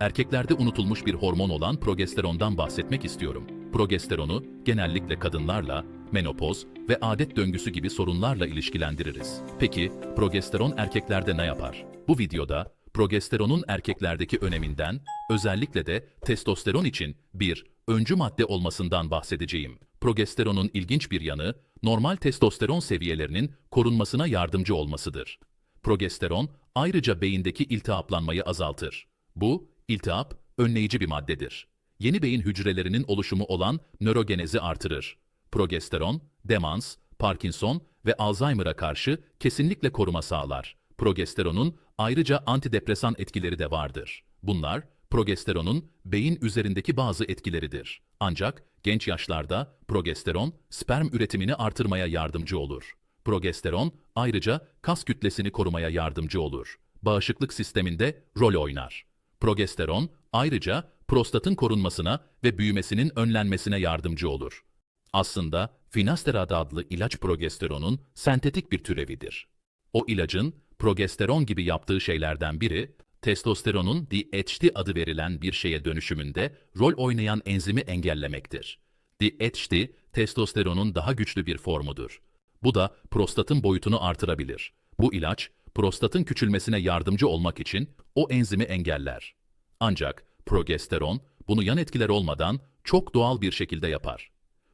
erkeklerde unutulmuş bir hormon olan progesterondan bahsetmek istiyorum. Progesteronu genellikle kadınlarla, menopoz ve adet döngüsü gibi sorunlarla ilişkilendiririz. Peki progesteron erkeklerde ne yapar? Bu videoda progesteronun erkeklerdeki öneminden, özellikle de testosteron için bir öncü madde olmasından bahsedeceğim. Progesteronun ilginç bir yanı, normal testosteron seviyelerinin korunmasına yardımcı olmasıdır. Progesteron ayrıca beyindeki iltihaplanmayı azaltır. Bu, iltihap, önleyici bir maddedir. Yeni beyin hücrelerinin oluşumu olan nörogenezi artırır. Progesteron, demans, Parkinson ve Alzheimer'a karşı kesinlikle koruma sağlar. Progesteronun ayrıca antidepresan etkileri de vardır. Bunlar, progesteronun beyin üzerindeki bazı etkileridir. Ancak genç yaşlarda progesteron sperm üretimini artırmaya yardımcı olur. Progesteron ayrıca kas kütlesini korumaya yardımcı olur. Bağışıklık sisteminde rol oynar. Progesteron ayrıca prostatın korunmasına ve büyümesinin önlenmesine yardımcı olur. Aslında finasteride adlı ilaç progesteronun sentetik bir türevidir. O ilacın progesteron gibi yaptığı şeylerden biri, testosteronun DHT adı verilen bir şeye dönüşümünde rol oynayan enzimi engellemektir. DHT, testosteronun daha güçlü bir formudur. Bu da prostatın boyutunu artırabilir. Bu ilaç, prostatın küçülmesine yardımcı olmak için o enzimi engeller. Ancak progesteron, bunu yan etkiler olmadan çok doğal bir şekilde yapar.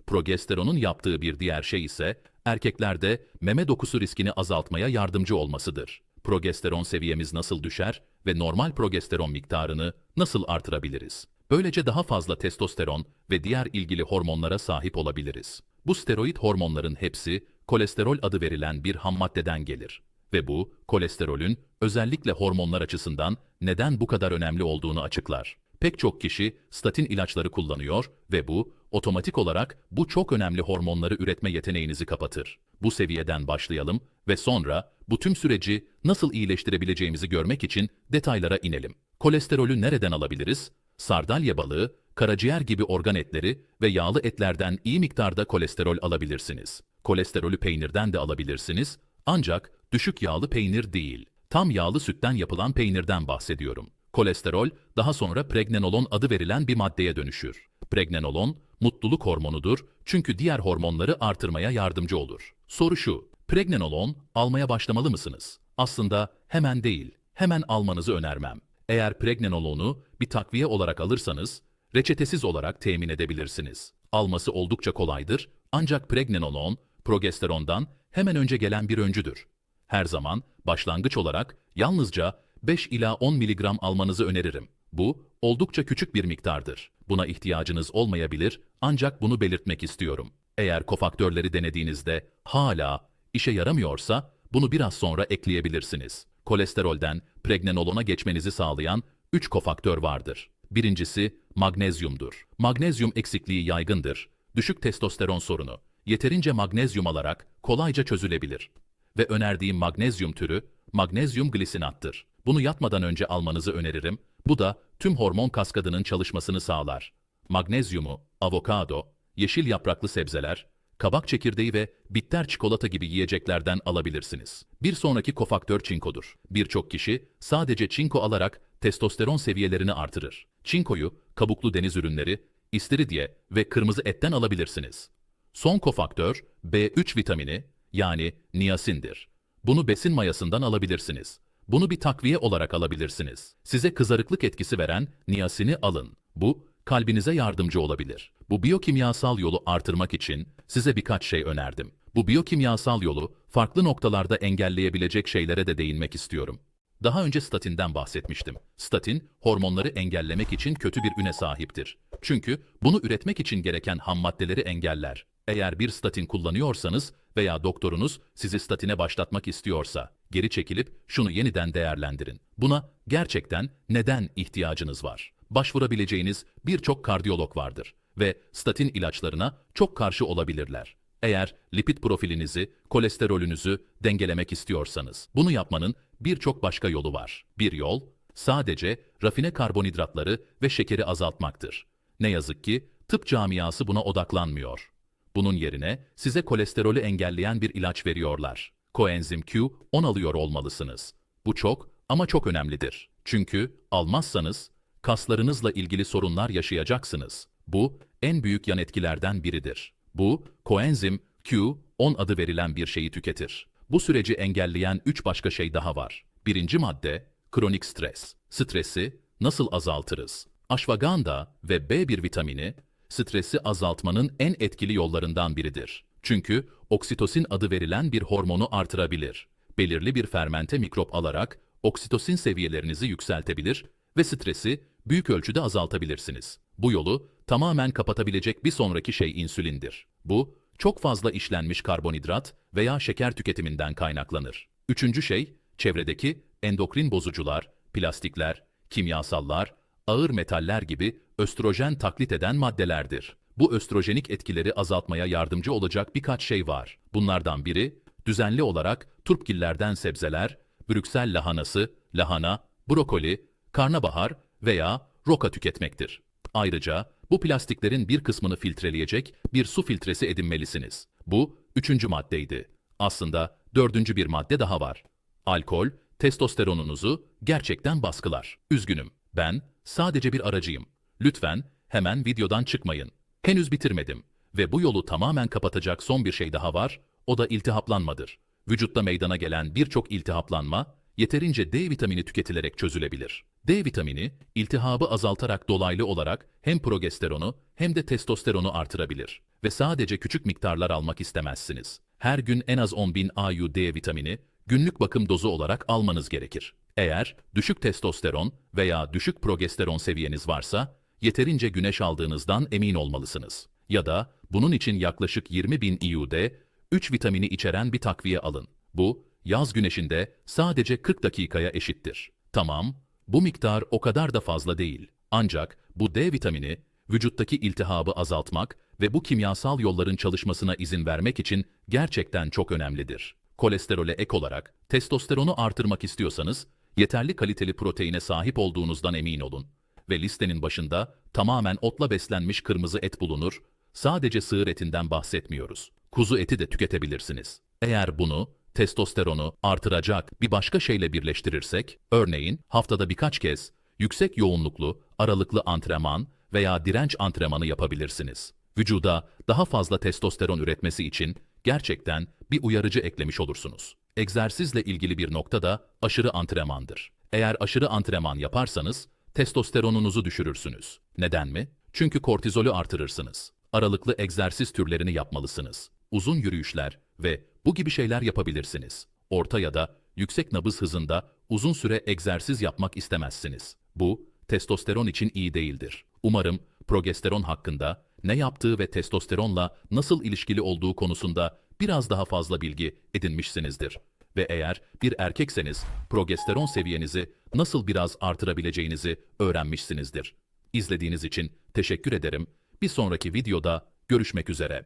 Progesteronun yaptığı bir diğer şey ise erkeklerde meme dokusu riskini azaltmaya yardımcı olmasıdır. Progesteron seviyemiz nasıl düşer ve normal progesteron miktarını nasıl artırabiliriz? Böylece daha fazla testosteron ve diğer ilgili hormonlara sahip olabiliriz. Bu steroid hormonların hepsi kolesterol adı verilen bir ham maddeden gelir ve bu kolesterolün özellikle hormonlar açısından neden bu kadar önemli olduğunu açıklar. Pek çok kişi statin ilaçları kullanıyor ve bu otomatik olarak bu çok önemli hormonları üretme yeteneğinizi kapatır. Bu seviyeden başlayalım ve sonra bu tüm süreci nasıl iyileştirebileceğimizi görmek için detaylara inelim. Kolesterolü nereden alabiliriz? Sardalya balığı, karaciğer gibi organ etleri ve yağlı etlerden iyi miktarda kolesterol alabilirsiniz. Kolesterolü peynirden de alabilirsiniz ancak düşük yağlı peynir değil. Tam yağlı sütten yapılan peynirden bahsediyorum. Kolesterol daha sonra pregnenolon adı verilen bir maddeye dönüşür. Pregnenolon mutluluk hormonudur çünkü diğer hormonları artırmaya yardımcı olur. Soru şu, pregnenolon almaya başlamalı mısınız? Aslında hemen değil, hemen almanızı önermem. Eğer pregnenolonu bir takviye olarak alırsanız, reçetesiz olarak temin edebilirsiniz. Alması oldukça kolaydır ancak pregnenolon, progesterondan hemen önce gelen bir öncüdür. Her zaman başlangıç olarak yalnızca 5 ila 10 mg almanızı öneririm. Bu oldukça küçük bir miktardır. Buna ihtiyacınız olmayabilir ancak bunu belirtmek istiyorum. Eğer kofaktörleri denediğinizde hala işe yaramıyorsa bunu biraz sonra ekleyebilirsiniz. Kolesterolden pregnenolona geçmenizi sağlayan 3 kofaktör vardır. Birincisi magnezyumdur. Magnezyum eksikliği yaygındır. Düşük testosteron sorunu. Yeterince magnezyum alarak kolayca çözülebilir. Ve önerdiğim magnezyum türü magnezyum glisinattır. Bunu yatmadan önce almanızı öneririm. Bu da tüm hormon kaskadının çalışmasını sağlar. Magnezyumu, avokado, yeşil yapraklı sebzeler, kabak çekirdeği ve bitter çikolata gibi yiyeceklerden alabilirsiniz. Bir sonraki kofaktör çinkodur. Birçok kişi sadece çinko alarak testosteron seviyelerini artırır. Çinkoyu kabuklu deniz ürünleri, istiridye ve kırmızı etten alabilirsiniz. Son kofaktör B3 vitamini yani niasindir. Bunu besin mayasından alabilirsiniz. Bunu bir takviye olarak alabilirsiniz. Size kızarıklık etkisi veren niasini alın. Bu kalbinize yardımcı olabilir. Bu biyokimyasal yolu artırmak için size birkaç şey önerdim. Bu biyokimyasal yolu farklı noktalarda engelleyebilecek şeylere de değinmek istiyorum. Daha önce statinden bahsetmiştim. Statin, hormonları engellemek için kötü bir üne sahiptir. Çünkü bunu üretmek için gereken ham maddeleri engeller. Eğer bir statin kullanıyorsanız veya doktorunuz sizi statine başlatmak istiyorsa, geri çekilip şunu yeniden değerlendirin. Buna gerçekten neden ihtiyacınız var? Başvurabileceğiniz birçok kardiyolog vardır ve statin ilaçlarına çok karşı olabilirler. Eğer lipid profilinizi, kolesterolünüzü dengelemek istiyorsanız, bunu yapmanın birçok başka yolu var. Bir yol, sadece rafine karbonhidratları ve şekeri azaltmaktır. Ne yazık ki tıp camiası buna odaklanmıyor. Bunun yerine size kolesterolü engelleyen bir ilaç veriyorlar. Koenzim Q10 alıyor olmalısınız. Bu çok ama çok önemlidir. Çünkü almazsanız kaslarınızla ilgili sorunlar yaşayacaksınız. Bu en büyük yan etkilerden biridir. Bu koenzim Q10 adı verilen bir şeyi tüketir. Bu süreci engelleyen 3 başka şey daha var. Birinci madde kronik stres. Stresi nasıl azaltırız? Ashwagandha ve B1 vitamini stresi azaltmanın en etkili yollarından biridir. Çünkü oksitosin adı verilen bir hormonu artırabilir. Belirli bir fermente mikrop alarak oksitosin seviyelerinizi yükseltebilir ve stresi büyük ölçüde azaltabilirsiniz. Bu yolu tamamen kapatabilecek bir sonraki şey insülindir. Bu, çok fazla işlenmiş karbonhidrat veya şeker tüketiminden kaynaklanır. Üçüncü şey, çevredeki endokrin bozucular, plastikler, kimyasallar, ağır metaller gibi östrojen taklit eden maddelerdir. Bu östrojenik etkileri azaltmaya yardımcı olacak birkaç şey var. Bunlardan biri, düzenli olarak turpgillerden sebzeler, Brüksel lahanası, lahana, brokoli, karnabahar veya roka tüketmektir. Ayrıca bu plastiklerin bir kısmını filtreleyecek bir su filtresi edinmelisiniz. Bu üçüncü maddeydi. Aslında dördüncü bir madde daha var. Alkol, testosteronunuzu gerçekten baskılar. Üzgünüm, ben sadece bir aracıyım. Lütfen hemen videodan çıkmayın. Henüz bitirmedim ve bu yolu tamamen kapatacak son bir şey daha var, o da iltihaplanmadır. Vücutta meydana gelen birçok iltihaplanma, yeterince D vitamini tüketilerek çözülebilir. D vitamini, iltihabı azaltarak dolaylı olarak hem progesteronu hem de testosteronu artırabilir. Ve sadece küçük miktarlar almak istemezsiniz. Her gün en az 10.000 IU D vitamini, günlük bakım dozu olarak almanız gerekir. Eğer düşük testosteron veya düşük progesteron seviyeniz varsa, yeterince güneş aldığınızdan emin olmalısınız. Ya da bunun için yaklaşık 20.000 IUD, 3 vitamini içeren bir takviye alın. Bu, yaz güneşinde sadece 40 dakikaya eşittir. Tamam, bu miktar o kadar da fazla değil. Ancak bu D vitamini, vücuttaki iltihabı azaltmak ve bu kimyasal yolların çalışmasına izin vermek için gerçekten çok önemlidir. Kolesterole ek olarak testosteronu artırmak istiyorsanız, yeterli kaliteli proteine sahip olduğunuzdan emin olun. Ve listenin başında tamamen otla beslenmiş kırmızı et bulunur, sadece sığır etinden bahsetmiyoruz. Kuzu eti de tüketebilirsiniz. Eğer bunu, testosteronu artıracak bir başka şeyle birleştirirsek, örneğin haftada birkaç kez yüksek yoğunluklu, aralıklı antrenman veya direnç antrenmanı yapabilirsiniz. Vücuda daha fazla testosteron üretmesi için gerçekten bir uyarıcı eklemiş olursunuz. Egzersizle ilgili bir nokta da aşırı antrenmandır. Eğer aşırı antrenman yaparsanız testosteronunuzu düşürürsünüz. Neden mi? Çünkü kortizolü artırırsınız. Aralıklı egzersiz türlerini yapmalısınız. Uzun yürüyüşler ve bu gibi şeyler yapabilirsiniz. Orta ya da yüksek nabız hızında uzun süre egzersiz yapmak istemezsiniz. Bu, testosteron için iyi değildir. Umarım progesteron hakkında ne yaptığı ve testosteronla nasıl ilişkili olduğu konusunda biraz daha fazla bilgi edinmişsinizdir. Ve eğer bir erkekseniz progesteron seviyenizi nasıl biraz artırabileceğinizi öğrenmişsinizdir. İzlediğiniz için teşekkür ederim. Bir sonraki videoda görüşmek üzere.